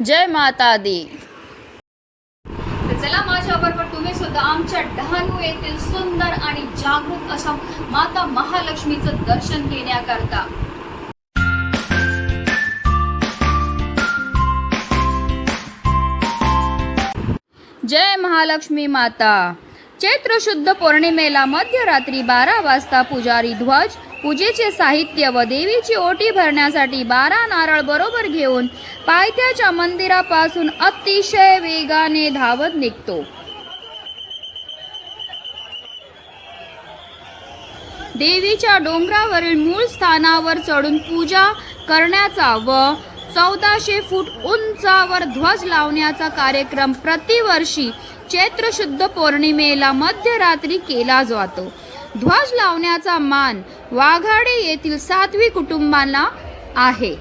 जय माता दी. चला माझ्याबरोबर तुम्ही सुद्धा आमच्या डहाणू येथील सुंदर आणि जागृत अशा माता महालक्ष्मीचं दर्शन घेण्याकरता. जय महालक्ष्मी माता. चैत्र शुद्ध पौर्णिमेला मध्यरात्री बारा वाजता पुजारी ध्वज पूजेचे साहित्य व देवीची ओटी भरण्यासाठी बारा नारळ बरोबर घेऊन पायथ्याच्या मंदिरापासून अतिशय वेगाने धावत निघतो. देवीच्या डोंगरावरील मूळ स्थानावर चढून पूजा करण्याचा व चौदाशे फूट उंचावर ध्वज लावण्याचा कार्यक्रम प्रतिवर्षी चैत्र शुद्ध पौर्णिमेला मध्यरात्री केला जातो. ध्वज लावण्याचा मान वाघाडे येथील सातवी कुटुंबांना आहे.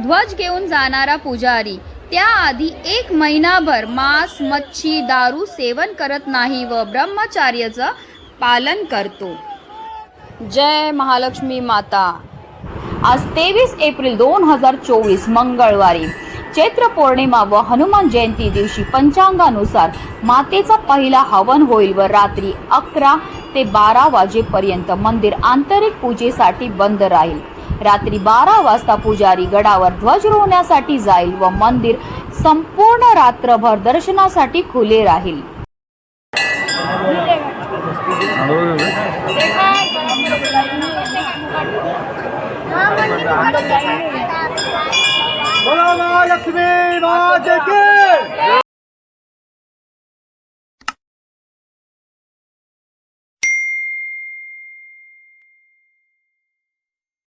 ध्वज घेऊन जाणारा पुजारी त्याआधी एक महिनाभर मांस मच्छी दारू सेवन करत नाही व ब्रह्मचार्याचं पालन करतो. जय महालक्ष्मी माता. आज तेवीस एप्रिल दोन हजार चोवीस मंगळवारी. चैत्र पौर्णिमा व हनुमान जयंती दिवशी पंचांगानुसार मातेचा पहिला हवन होईल व रात्री अकरा ते बारा वाजेपर्यंत मंदिर आंतरिक पूजेसाठी बंद राहील. रात्री बारा वाजता पुजारी गडावर ध्वज रोवण्यासाठी जाईल व मंदिर संपूर्ण रात्रभर दर्शनासाठी खुले राहील. Mola Maya Timil Majekin!